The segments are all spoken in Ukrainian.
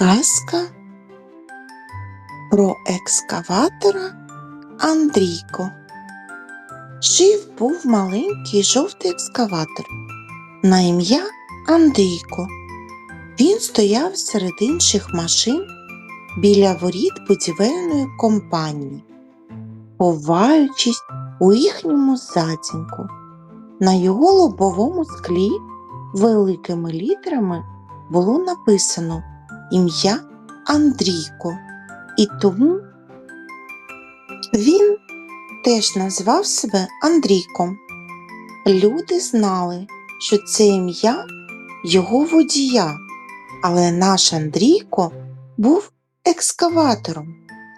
Казка про екскаватора Андрійко. Жив був маленький жовтий екскаватор на ім'я Андрійко. Він стояв серед інших машин біля воріт будівельної компанії, ховаючись у їхньому затінку. На його лобовому склі великими літерами було написано ім'я Андрійко, і тому він теж назвав себе Андрійком. Люди знали, що це ім'я його водія, але наш Андрійко був екскаватором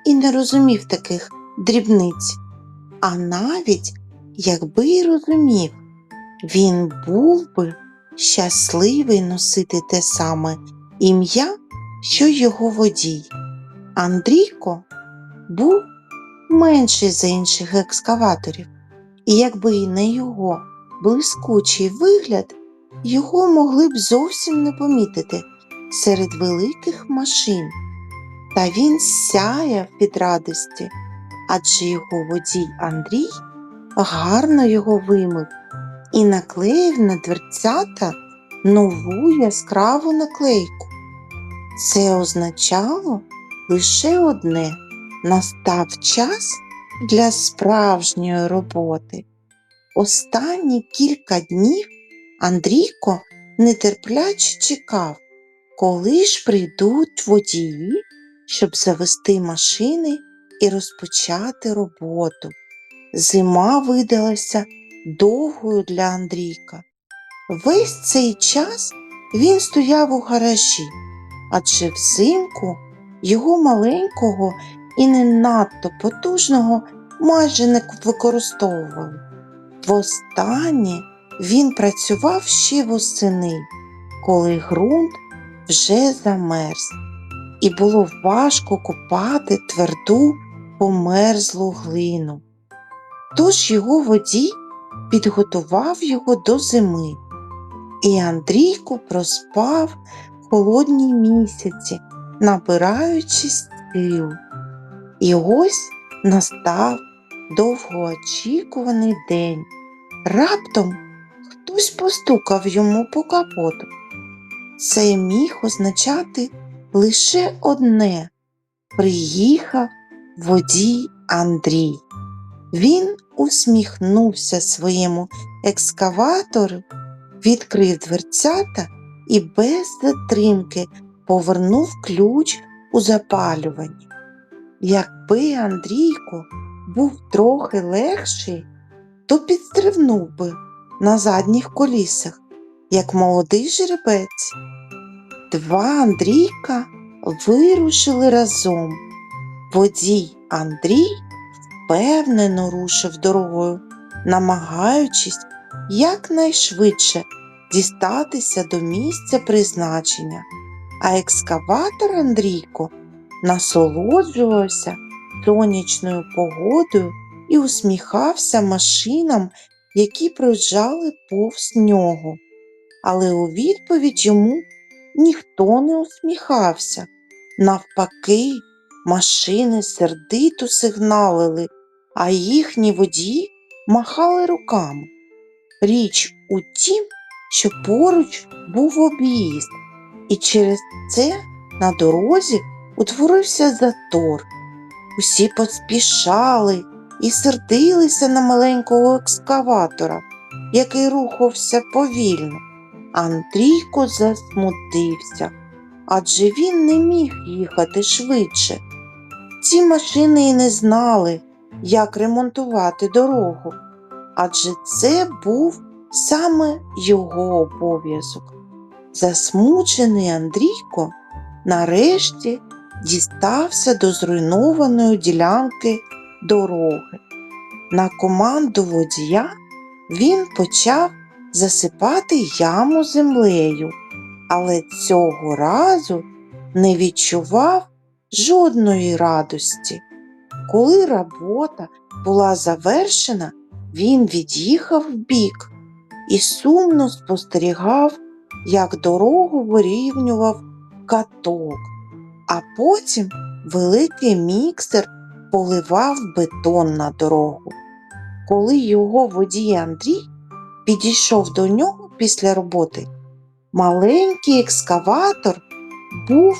і не розумів таких дрібниць. А навіть якби й розумів, він був би щасливий носити те саме ім'я, що його водій. Андрійко був менший за інших екскаваторів, і якби й не його блискучий вигляд, його могли б зовсім не помітити серед великих машин. Та він сяяв від радості, адже його водій Андрій гарно його вимив і наклеїв на дверцята нову яскраву наклейку. Це означало лише одне настав час для справжньої роботи. Останні кілька днів Андрійко нетерпляче чекав, коли ж прийдуть водії, щоб завести машини і розпочати роботу. Зима видалася довгою для Андрійка. Весь цей час він стояв у гаражі, адже взимку його маленького і не надто потужного майже не використовували. Востаннє він працював ще восени, коли ґрунт вже замерз, і було важко копати тверду померзлу глину. Тож його водій підготував його до зими, і Андрійко проспав холодні місяці, набираючись сил. І ось настав довгоочікуваний день. Раптом хтось постукав йому по капоту. Це міг означати лише одне приїхав водій Андрій. Він усміхнувся своєму екскаватору, відкрив дверцята і без затримки повернув ключ у запалюванні. Якби Андрійко був трохи легший, то підстрибнув би на задніх колісах, як молодий жеребець. Два Андрійка вирушили разом. Водій Андрій впевнено рушив дорогою, намагаючись якнайшвидше дістатися до місця призначення, а екскаватор Андрійко насолоджувався сонячною погодою і усміхався машинам, які проїжджали повз нього. Але у відповідь йому ніхто не усміхався. Навпаки, машини сердито сигналили, а їхні водії махали руками. Річ у тім, що поруч був об'їзд, і через це на дорозі утворився затор. Усі поспішали і сердилися на маленького екскаватора, який рухався повільно. Андрійко засмутився, адже він не міг їхати швидше. Ці машини й не знали, як ремонтувати дорогу, адже це був саме його обов'язок. Засмучений Андрійко нарешті дістався до зруйнованої ділянки дороги. На команду водія він почав засипати яму землею, але цього разу не відчував жодної радості. Коли робота була завершена, він від'їхав вбік і сумно спостерігав, як дорогу вирівнював каток. а потім великий міксер поливав бетон на дорогу. Коли його водій Андрій підійшов до нього після роботи, маленький екскаватор був